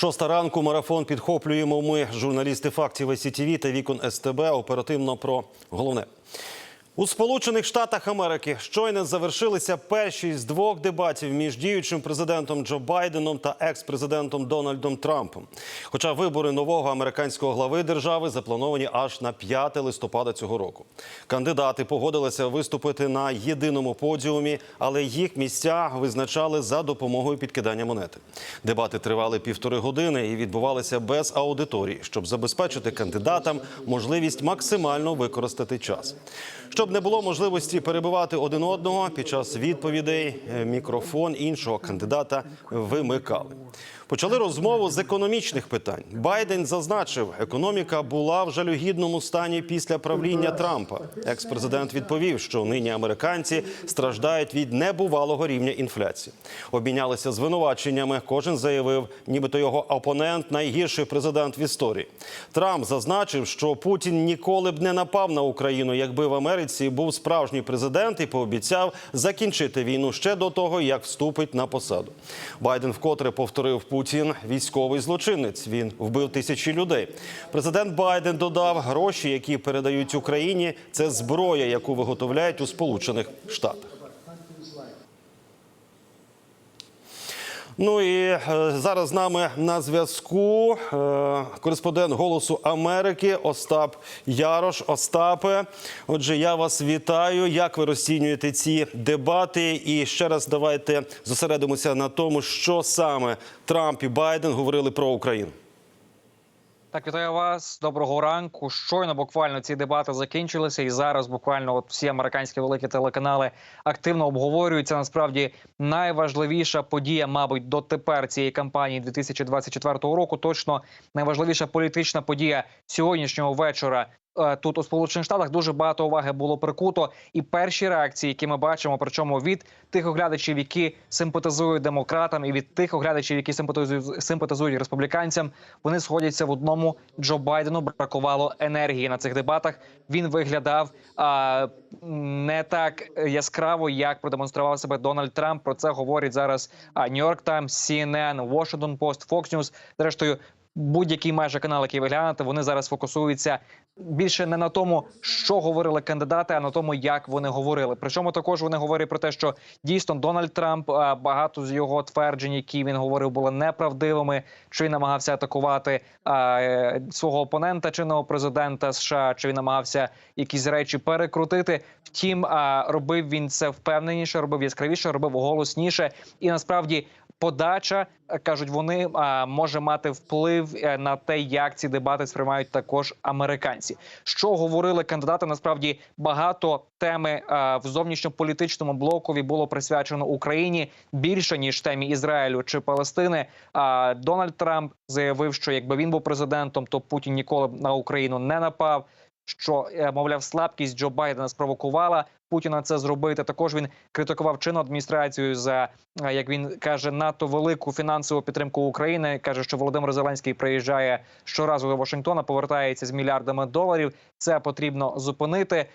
Шоста ранку марафон підхоплюємо ми, журналісти фактів СІТВ та вікон СТБ. Оперативно про головне. У Сполучених Штатах Америки щойно завершилися перші з двох дебатів між діючим президентом Джо Байденом та екс-президентом Дональдом Трампом. Хоча вибори нового американського глави держави заплановані аж на 5 листопада цього року. Кандидати погодилися виступити на єдиному подіумі, але їх місця визначали за допомогою підкидання монети. Дебати тривали півтори години і відбувалися без аудиторії, щоб забезпечити кандидатам можливість максимально використати час. Щоб не було можливості перебивати один одного під час відповідей, е, мікрофон іншого кандидата вимикали. Почали розмову з економічних питань. Байден зазначив, економіка була в жалюгідному стані після правління Трампа. Екс-президент відповів, що нині американці страждають від небувалого рівня інфляції. Обмінялися звинуваченнями. Кожен заявив, нібито його опонент найгірший президент в історії. Трамп зазначив, що Путін ніколи б не напав на Україну, якби в Америці був справжній президент і пообіцяв закінчити війну ще до того, як вступить на посаду. Байден вкотре повторив Путін військовий злочинець. Він вбив тисячі людей. Президент Байден додав, гроші, які передають Україні, це зброя, яку виготовляють у Сполучених Штатах. Ну і е, зараз з нами на зв'язку е, кореспондент Голосу Америки Остап Ярош. Остапе, отже, я вас вітаю. Як ви розцінюєте ці дебати? І ще раз давайте зосередимося на тому, що саме Трамп і Байден говорили про Україну. Так, вітаю вас. Доброго ранку. Щойно буквально ці дебати закінчилися, і зараз буквально от всі американські великі телеканали активно обговорюються. Насправді найважливіша подія, мабуть, дотепер цієї кампанії 2024 року. Точно найважливіша політична подія сьогоднішнього вечора. Е, Тут у сполучених штатах дуже багато уваги було прикуто, і перші реакції, які ми бачимо, причому від тих оглядачів, які симпатизують демократам, і від тих оглядачів, які симпатизують симпатизують республіканцям, вони сходяться в одному. Джо Байдену бракувало енергії на цих дебатах. Він виглядав а, не так яскраво, як продемонстрував себе Дональд Трамп. Про це говорить зараз York Times, CNN, Washington Post, Fox News. Зрештою, будь-який майже канал, який ви глянете, вони зараз фокусуються більше не на тому, що говорили кандидати, а на тому, як вони говорили. Причому також вони говорять про те, що дійсно Дональд Трамп багато з його тверджень, які він говорив, були неправдивими. Чи він намагався атакувати а, е, свого опонента, чинного президента США, чи він намагався якісь речі перекрутити. Втім, а, робив він це впевненіше, робив яскравіше, робив голосніше, і насправді подача е, кажуть, вони може мати вплив е, на те, як ці дебати сприймають також американці. Що говорили кандидати? Насправді багато теми в зовнішньополітичному блокові було присвячено Україні більше ніж темі Ізраїлю чи Палестини. А Дональд Трамп заявив, що якби він був президентом, то Путін ніколи на Україну не напав. Що е, мовляв, слабкість Джо Байдена спровокувала Путіна це зробити. Також він критикував чинну адміністрацію за е, як він каже надто велику фінансову підтримку України. каже, що Володимир Зеленський приїжджає щоразу до Вашингтона, повертається з мільярдами доларів. Це потрібно зупинити.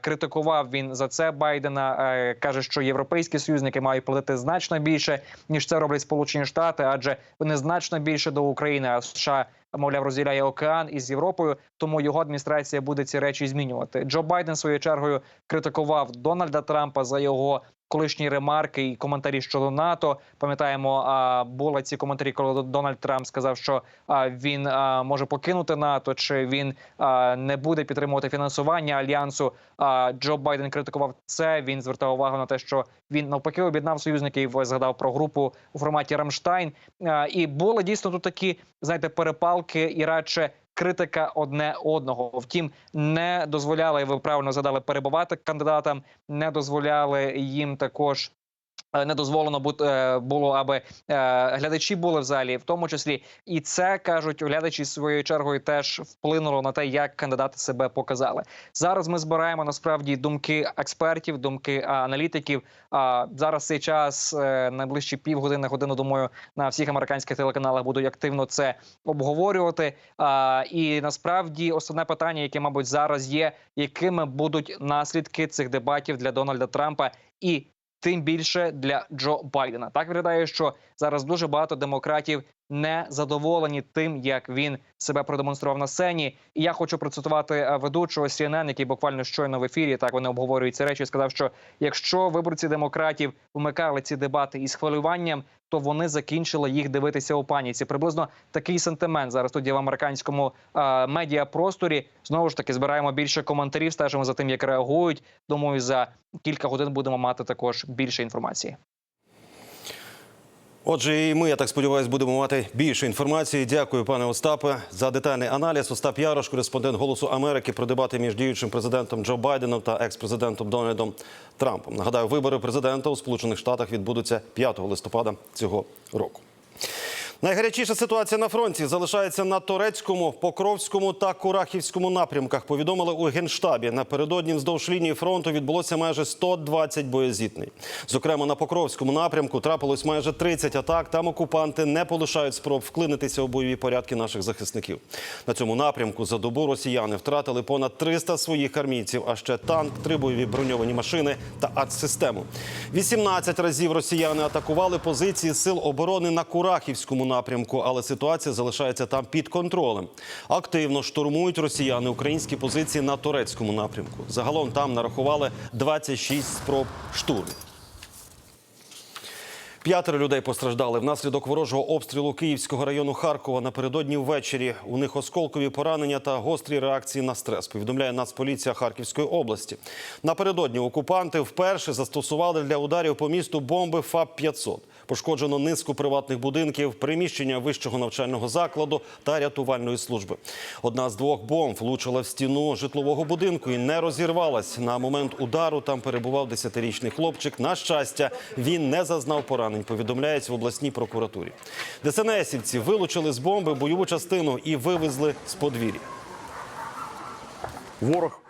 Критикував він за це Байдена. Е, каже, що європейські союзники мають платити значно більше ніж це роблять Сполучені Штати, адже вони значно більше до України. А США мовляв розділяє океан із Європою. Тому його адміністрація буде ці речі змінювати. Джо Байден своєю чергою критикував Дональда Трампа за його. Колишні ремарки і коментарі щодо НАТО пам'ятаємо, були ці коментарі, коли Дональд Трамп сказав, що він може покинути НАТО, чи він не буде підтримувати фінансування альянсу. Джо Байден критикував це. Він звертав увагу на те, що він навпаки об'єднав союзників. Згадав про групу у форматі Рамштайн. І були дійсно тут такі, знаєте, перепалки і радше критика одне одного. Втім, не дозволяли ви правильно задали перебувати кандидатам, не дозволяли їм також. Е, Не дозволено е, було, аби е, глядачі були в залі, в тому числі, і це кажуть глядачі своєю чергою теж вплинуло на те, як кандидати себе показали. Зараз ми збираємо насправді думки експертів, думки аналітиків. А зараз цей час найближчі півгодини, годину думаю, на всіх американських телеканалах будуть активно це обговорювати. А, і насправді основне питання, яке мабуть зараз є, якими будуть наслідки цих дебатів для Дональда Трампа і тим більше для Джо Байдена. Так виглядає, що зараз дуже багато демократів не задоволені тим, як він себе продемонстрував на сцені. І я хочу процитувати е, ведучого CNN, який буквально щойно в ефірі так вони обговорюють ці речі. Сказав, що якщо виборці демократів вмикали ці дебати із хвилюванням, то вони закінчили їх дивитися у паніці. Приблизно такий сентимент зараз тоді в американському е, медіапросторі. Знову ж таки збираємо більше коментарів, стежимо за тим, як реагують. Думаю, за кілька годин будемо мати також більше інформації. Отже, і ми, я так сподіваюся, будемо мати більше інформації. Дякую, пане Остапе, за детальний аналіз. Остап Ярош, кореспондент Голосу Америки, про дебати між діючим президентом Джо Байденом та екс-президентом Дональдом Трампом. Нагадаю, вибори президента у Сполучених Штатах відбудуться 5 листопада цього року. Найгарячіша ситуація на фронті залишається на турецькому, покровському та курахівському напрямках. Повідомили у генштабі. Напередодні вздовж лінії фронту відбулося майже 120 боєзітнень. Зокрема, на покровському напрямку трапилось майже 30 атак. Там окупанти не полишають спроб вклинитися у бойові порядки наших захисників. На цьому напрямку за добу росіяни втратили понад 300 своїх армійців, а ще танк, три бойові броньовані машини та артсистему. 18 разів росіяни атакували позиції сил оборони на Курахівському напрямку, але ситуація залишається там під контролем. Активно штурмують росіяни українські позиції на турецькому напрямку. Загалом там нарахували 26 спроб штурму. П'ятеро людей постраждали внаслідок ворожого обстрілу Київського району Харкова напередодні ввечері. У них осколкові поранення та гострі реакції на стрес. Повідомляє Нацполіція Харківської області. Напередодні окупанти вперше застосували для ударів по місту бомби ФАП-500. Пошкоджено низку приватних будинків, приміщення вищого навчального закладу та рятувальної служби. Одна з двох бомб влучила в стіну житлового будинку і не розірвалась. На момент удару там перебував 10-річний хлопчик. На щастя, він не зазнав поранень. Повідомляється в обласній прокуратурі. ДСНСівці вилучили з бомби бойову частину і вивезли з подвір'я. Ворог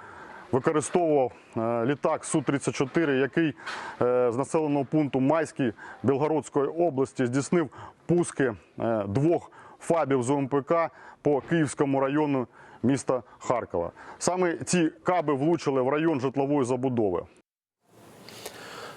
використовував е, літак Су-34, який е, з населеного пункту Майський Білгородської області здійснив пуски е, двох фабів з ОМПК по Київському району міста Харкова. Саме ці каби влучили в район житлової забудови.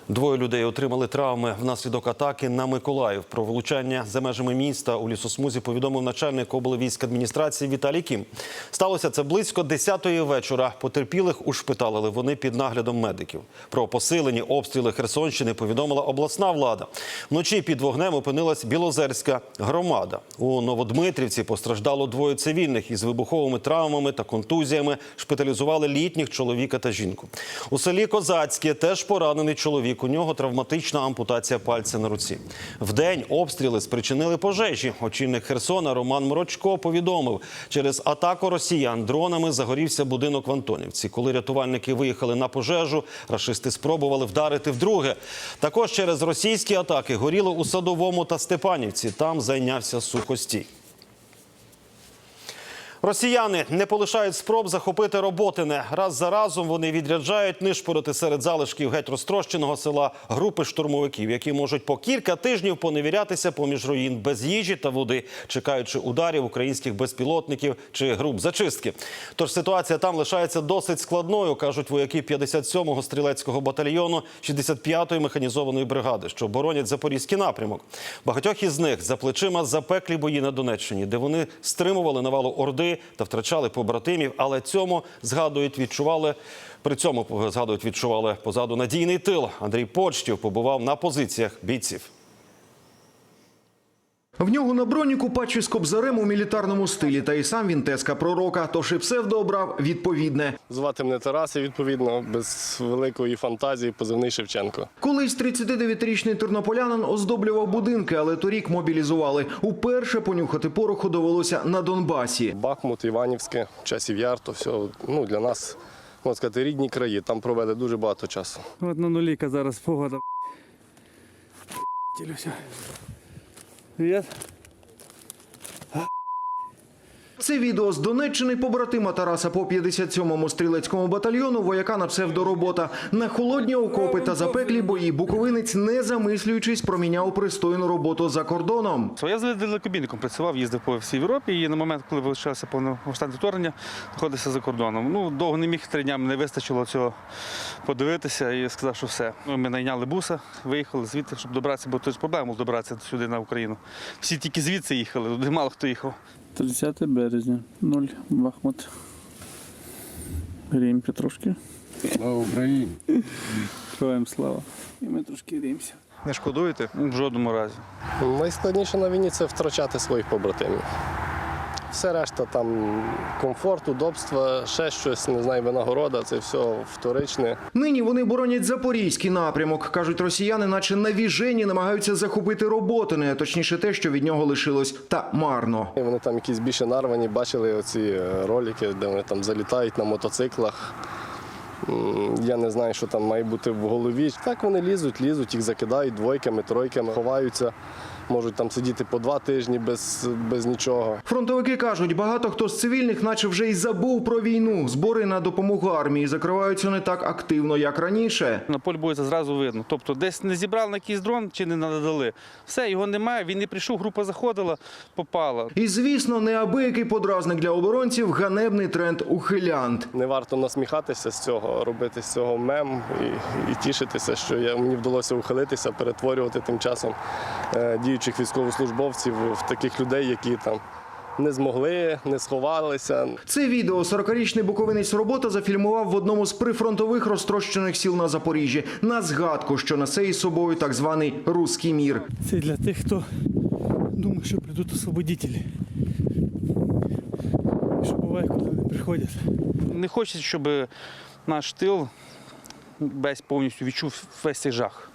Двоє людей отримали травми внаслідок атаки на Миколаїв. Про влучання за межами міста у лісосмузі повідомив начальник облвійськадміністрації Віталій Кім. Сталося це близько 10-ї вечора. Потерпілих ушпиталили вони під наглядом медиків. Про посилені обстріли Херсонщини повідомила обласна влада. Вночі під вогнем опинилась Білозерська громада. У Новодмитрівці постраждало двоє цивільних із вибуховими травмами та контузіями. Шпиталізували літніх чоловіка та жінку. У селі Козацьке теж поранений чоловік. У нього травматична ампутація пальця на руці. Вдень обстріли спричинили пожежі. Очільник Херсона Роман Морочко повідомив, через атаку росіян дронами загорівся будинок в Антонівці. Коли рятувальники виїхали на пожежу, рашисти спробували вдарити вдруге. Також через російські атаки горіло у Садовому та Степанівці. Там зайнявся сухостій. Росіяни не полишають спроб захопити Роботине. Раз за разом вони відряджають нишпорити серед залишків геть розтрощеного села групи штурмовиків, які можуть по кілька тижнів поневірятися поміж руїн без їжі та води, чекаючи ударів українських безпілотників чи груп зачистки. Тож ситуація там лишається досить складною, кажуть вояки 57-го стрілецького батальйону 65-ї механізованої бригади, що боронять запорізький напрямок. Багатьох із них за плечима запеклі бої на Донеччині, де вони стримували навалу орди та втрачали побратимів, але цьому згадують, відчували. При цьому згадують, відчували позаду надійний тил. Андрій Почтів побував на позиціях бійців. В нього на броніку патчі з кобзарем у мілітарному стилі, та й сам він теска пророка, тож і псевдо обрав відповідне. Звати мене Тарас, і, відповідно, без великої фантазії, позивний Шевченко. Колись 39-річний тернополянин оздоблював будинки, але торік мобілізували. Уперше понюхати пороху довелося на Донбасі. Бахмут, Іванівське, часів яр, то все ну, для нас, можна сказати, рідні краї. Там проведе дуже багато часу. От на нуліка зараз погода. Тілюся. Привіт. Це відео з Донеччини побратима Тараса по 57-му стрілецькому батальйону вояка на псевдоробота. На холодні окопи та запеклі бої буковинець, не замислюючись, проміняв пристойну роботу за кордоном. Я з далекобійником працював, їздив по всій Європі і на момент, коли вилучався повномасштабне вторгнення, знаходився за кордоном. Ну, довго не міг, три дня не вистачило цього подивитися і сказав, що все. Ну, Ми найняли буса, виїхали звідти, щоб добратися, бо тут проблема добратися сюди на Україну. Всі тільки звідси їхали, туди мало хто їхав. 30 березня, 0, Бахмут. Гріємося трошки. Слава Україні! Героям слава. І ми трошки гріємося. Не шкодуєте? В жодному разі. Найскладніше на війні це втрачати своїх побратимів. Все решта там комфорт, удобства, ще щось, не знаю, винагорода, це все вторичне. Нині вони боронять запорізький напрямок. кажуть, росіяни, наче навіжені, намагаються захопити роботине, точніше, те, що від нього лишилось, та марно. І вони там якісь більше нарвані, бачили оці е, ролики, де вони там залітають на мотоциклах. Я не знаю, що там має бути в голові. Так вони лізуть, лізуть, їх закидають двойками, тройками, ховаються, можуть там сидіти по два тижні без, без нічого. Фронтовики кажуть, багато хто з цивільних, наче вже й забув про війну. Збори на допомогу армії закриваються не так активно, як раніше. На полі бою це зразу видно. Тобто десь не зібрали на якийсь дрон чи не надали. Все, його немає, він не прийшов, група заходила, попала. І звісно, неабиякий подразник для оборонців ганебний тренд ухилянт. Не варто насміхатися з цього, робити з цього мем і, і тішитися, що я, мені вдалося ухилитися, перетворювати тим часом е, діючих військовослужбовців в таких людей, які там не змогли, не сховалися. Це відео 40-річний буковинець робота зафільмував в одному з прифронтових розтрощених сіл на Запоріжжі на згадку, що несе із собою так званий руський мір. Це для тих, хто думає, що прийдуть освободителі. Що буває, коли вони приходять. Не хочеться, щоб наш тил весь повністю відчув весь цей жах.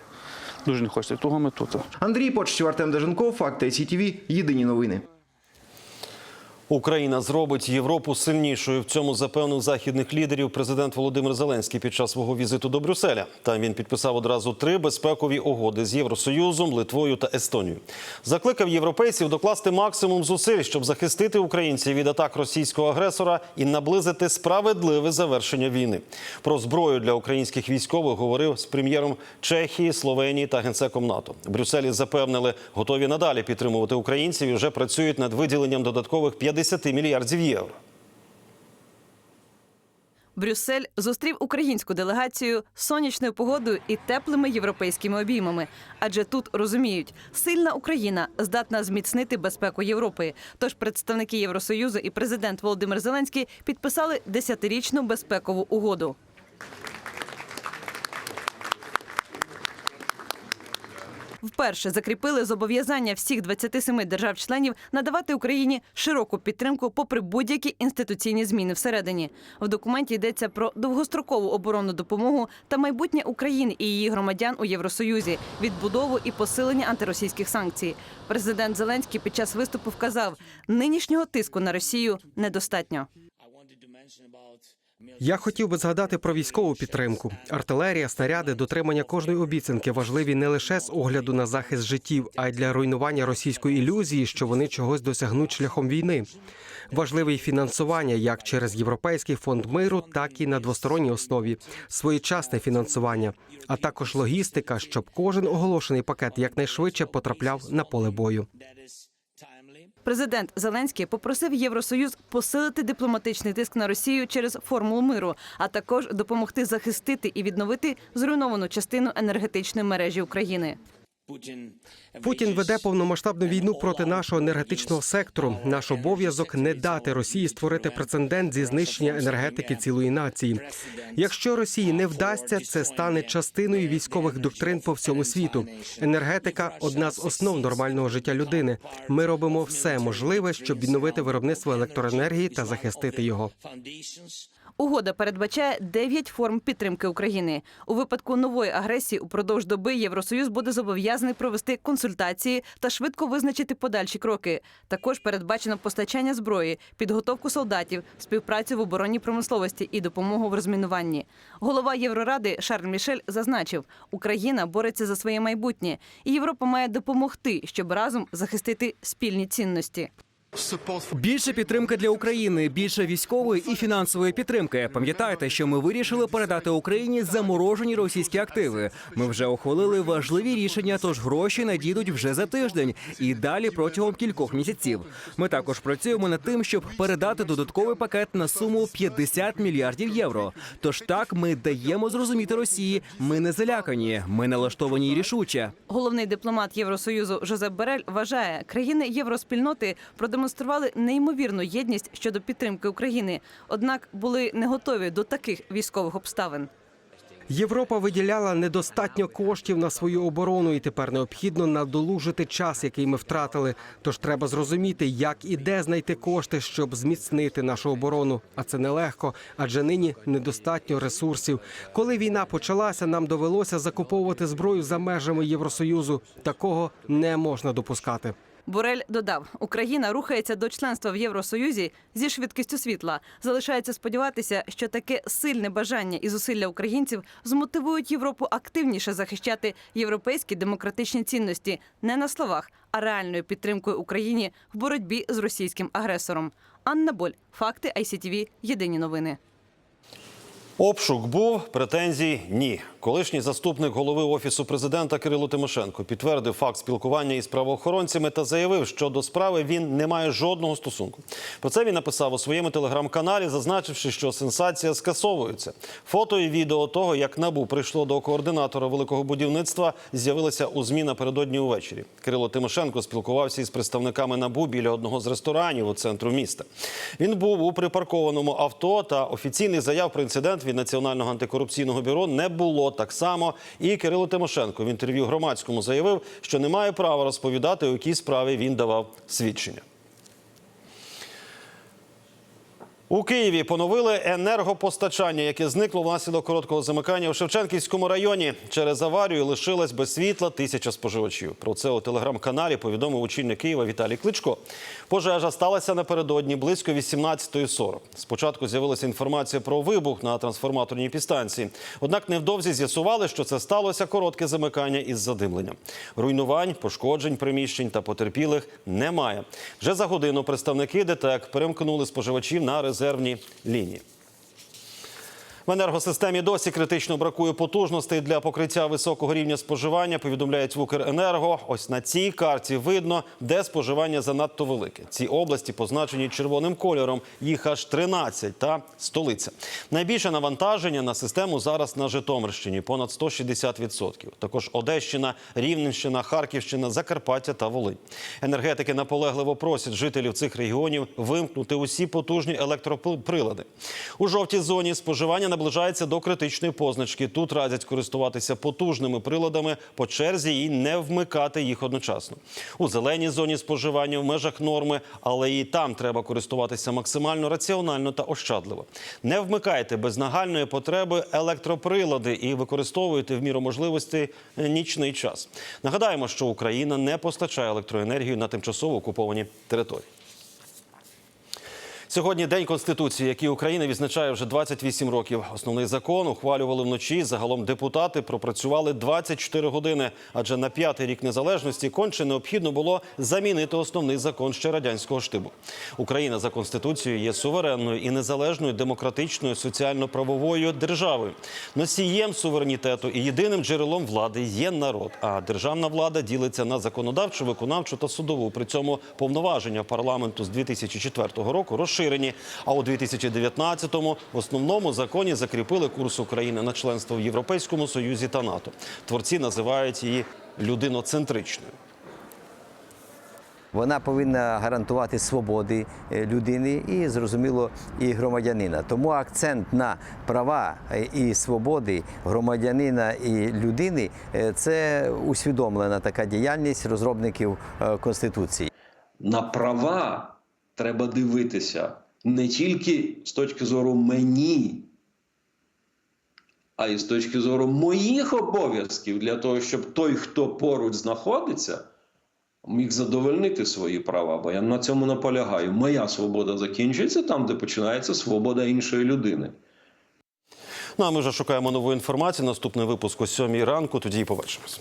Дуже не хочеться. Того ми тут. Андрій Почтів, Артем Деженков, Факти СІТВ, Єдині новини. Україна зробить Європу сильнішою. В цьому запевнив західних лідерів президент Володимир Зеленський під час свого візиту до Брюсселя. Там він підписав одразу три безпекові угоди з Євросоюзом, Литвою та Естонією. Закликав європейців докласти максимум зусиль, щоб захистити українців від атак російського агресора і наблизити справедливе завершення війни. Про зброю для українських військових говорив з прем'єром Чехії, Словенії та генсеком НАТО. В Брюсселі запевнили, готові надалі підтримувати українців і вже працюють над виділенням додаткових 50 мільярдів євро. Брюссель зустрів українську делегацію сонячною погодою і теплими європейськими обіймами. Адже тут розуміють, сильна Україна здатна зміцнити безпеку Європи. Тож представники Євросоюзу і президент Володимир Зеленський підписали десятирічну безпекову угоду. Вперше закріпили зобов'язання всіх 27 держав-членів надавати Україні широку підтримку попри будь-які інституційні зміни всередині. В документі йдеться про довгострокову оборонну допомогу та майбутнє України і її громадян у Євросоюзі, відбудову і посилення антиросійських санкцій. Президент Зеленський під час виступу вказав, нинішнього тиску на Росію недостатньо. Я хотів би згадати про військову підтримку. Артилерія, снаряди, дотримання кожної обіцянки важливі не лише з огляду на захист життів, а й для руйнування російської ілюзії, що вони чогось досягнуть шляхом війни. Важливе й фінансування як через Європейський фонд миру, так і на двосторонній основі, своєчасне фінансування, а також логістика, щоб кожен оголошений пакет якнайшвидше потрапляв на поле бою. Президент Зеленський попросив Євросоюз посилити дипломатичний тиск на Росію через формулу миру, а також допомогти захистити і відновити зруйновану частину енергетичної мережі України. Путін веде повномасштабну війну проти нашого енергетичного сектору. Наш обов'язок не дати Росії створити прецедент зі знищення енергетики цілої нації. Якщо Росії не вдасться, це стане частиною військових доктрин по всьому світу. Енергетика одна з основ нормального життя людини. Ми робимо все можливе, щоб відновити виробництво електроенергії та захистити його. Угода передбачає дев'ять форм підтримки України. У випадку нової агресії упродовж доби Євросоюз буде зобов'язаний провести консультації та швидко визначити подальші кроки. Також передбачено постачання зброї, підготовку солдатів, співпрацю в оборонній промисловості і допомогу в розмінуванні. Голова Євроради Шарль Мішель зазначив, Україна бореться за своє майбутнє, і Європа має допомогти, щоб разом захистити спільні цінності. Більше підтримки для України, більше військової і фінансової підтримки. Пам'ятайте, що ми вирішили передати Україні заморожені російські активи. Ми вже ухвалили важливі рішення, тож гроші надійдуть вже за тиждень і далі протягом кількох місяців. Ми також працюємо над тим, щоб передати додатковий пакет на суму 50 мільярдів євро. Тож так ми даємо зрозуміти Росії, ми не залякані, ми налаштовані й рішуче. Головний дипломат Євросоюзу Жозеп Берель вважає, країни євроспільноти продемонстрували неймовірну єдність щодо підтримки України, однак були не готові до таких військових обставин. Європа виділяла недостатньо коштів на свою оборону, і тепер необхідно надолужити час, який ми втратили. Тож треба зрозуміти, як і де знайти кошти, щоб зміцнити нашу оборону. А це нелегко, адже нині недостатньо ресурсів. Коли війна почалася, нам довелося закуповувати зброю за межами Євросоюзу. Такого не можна допускати. Борель додав, Україна рухається до членства в Євросоюзі зі швидкістю світла. Залишається сподіватися, що таке сильне бажання і зусилля українців змотивують Європу активніше захищати європейські демократичні цінності не на словах, а реальною підтримкою Україні в боротьбі з російським агресором. Анна Боль, факти ICTV, Єдині новини. Обшук був, претензій ні. Колишній заступник голови офісу президента Кирило Тимошенко підтвердив факт спілкування із правоохоронцями та заявив, що до справи він не має жодного стосунку. Про це він написав у своєму телеграм-каналі, зазначивши, що сенсація скасовується. Фото і відео того, як набу прийшло до координатора великого будівництва, з'явилися у змі напередодні увечері. Кирило Тимошенко спілкувався із представниками набу біля одного з ресторанів у центру міста. Він був у припаркованому авто та офіційних заяв про інцидент від Національного антикорупційного бюро не було так само. І Кирило Тимошенко в інтерв'ю громадському заявив, що не має права розповідати, у якій справі він давав свідчення. У Києві поновили енергопостачання, яке зникло внаслідок короткого замикання у Шевченківському районі. Через аварію лишилась без світла тисяча споживачів. Про це у телеграм-каналі повідомив очільник Києва Віталій Кличко. Пожежа сталася напередодні близько 18.40. Спочатку з'явилася інформація про вибух на трансформаторній підстанції. Однак невдовзі з'ясували, що це сталося коротке замикання із задимленням. Руйнувань, пошкоджень приміщень та потерпілих немає. Вже за годину представники ДТЕК перемкнули споживачів на резервні лінії. В енергосистемі досі критично бракує потужностей для покриття високого рівня споживання. Повідомляють в Укренерго. Ось на цій карті видно, де споживання занадто велике. Ці області позначені червоним кольором. Їх аж 13 та столиця. Найбільше навантаження на систему зараз на Житомирщині понад 160%. Також Одещина, Рівненщина, Харківщина, Закарпаття та Волинь. Енергетики наполегливо просять жителів цих регіонів вимкнути усі потужні електроприлади. У жовтій зоні споживання наближається до критичної позначки. Тут радять користуватися потужними приладами по черзі і не вмикати їх одночасно. У зеленій зоні споживання в межах норми, але і там треба користуватися максимально раціонально та ощадливо. Не вмикайте без нагальної потреби електроприлади і використовуйте в міру можливості нічний час. Нагадаємо, що Україна не постачає електроенергію на тимчасово окуповані території. Сьогодні День Конституції, який Україна відзначає вже 28 років. Основний закон ухвалювали вночі. Загалом депутати пропрацювали 24 години. Адже на п'ятий рік незалежності конче необхідно було замінити основний закон ще радянського штибу. Україна за конституцією є суверенною і незалежною демократичною соціально-правовою державою. Носієм суверенітету і єдиним джерелом влади є народ. А державна влада ділиться на законодавчу, виконавчу та судову. При цьому повноваження парламенту з 2004 року розширені. А у 2019-му в основному законі закріпили курс України на членство в Європейському Союзі та НАТО. Творці називають її людиноцентричною. Вона повинна гарантувати свободи е, людини і, зрозуміло, і громадянина. Тому акцент на права е, і свободи громадянина і людини е, це усвідомлена така діяльність розробників конституції. на права треба дивитися не тільки з точки зору мені, а й з точки зору моїх обов'язків для того, щоб той, хто поруч знаходиться, міг задовольнити свої права. Бо я на цьому наполягаю. Моя свобода закінчується там, де починається свобода іншої людини. Ну а ми вже шукаємо нову інформацію. Наступний випуск о сьомій ранку. Тоді і побачимось.